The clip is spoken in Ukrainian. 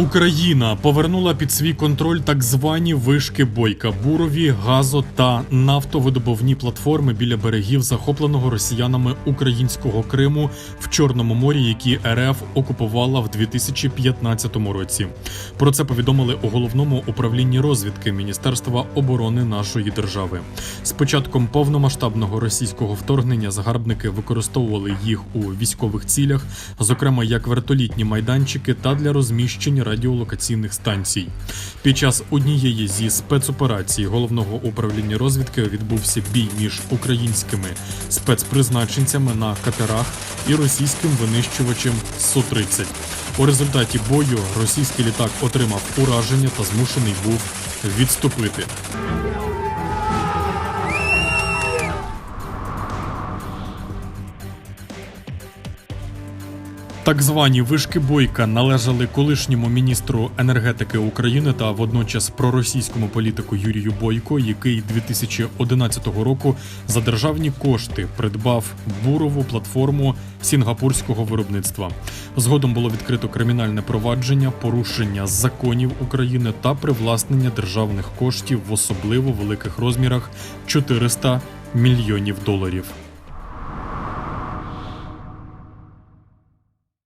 Україна повернула під свій контроль так звані вишки бойка бурові, газо та нафтовидобувні платформи біля берегів захопленого росіянами українського Криму в Чорному морі, які РФ окупувала в 2015 році. Про це повідомили у головному управлінні розвідки Міністерства оборони нашої держави. З початком повномасштабного російського вторгнення загарбники використовували їх у військових цілях, зокрема як вертолітні майданчики та для розміщення радіолокаційних станцій. Під час однієї зі спецоперацій головного управління розвідки відбувся бій між українськими спецпризначенцями на катерах і російським винищувачем Су-30. У результаті бою російський літак отримав ураження та змушений був відступити. Так звані вишки бойка належали колишньому міністру енергетики України та водночас проросійському політику Юрію Бойко, який 2011 року за державні кошти придбав бурову платформу сінгапурського виробництва. Згодом було відкрито кримінальне провадження, порушення законів України та привласнення державних коштів в особливо великих розмірах 400 мільйонів доларів.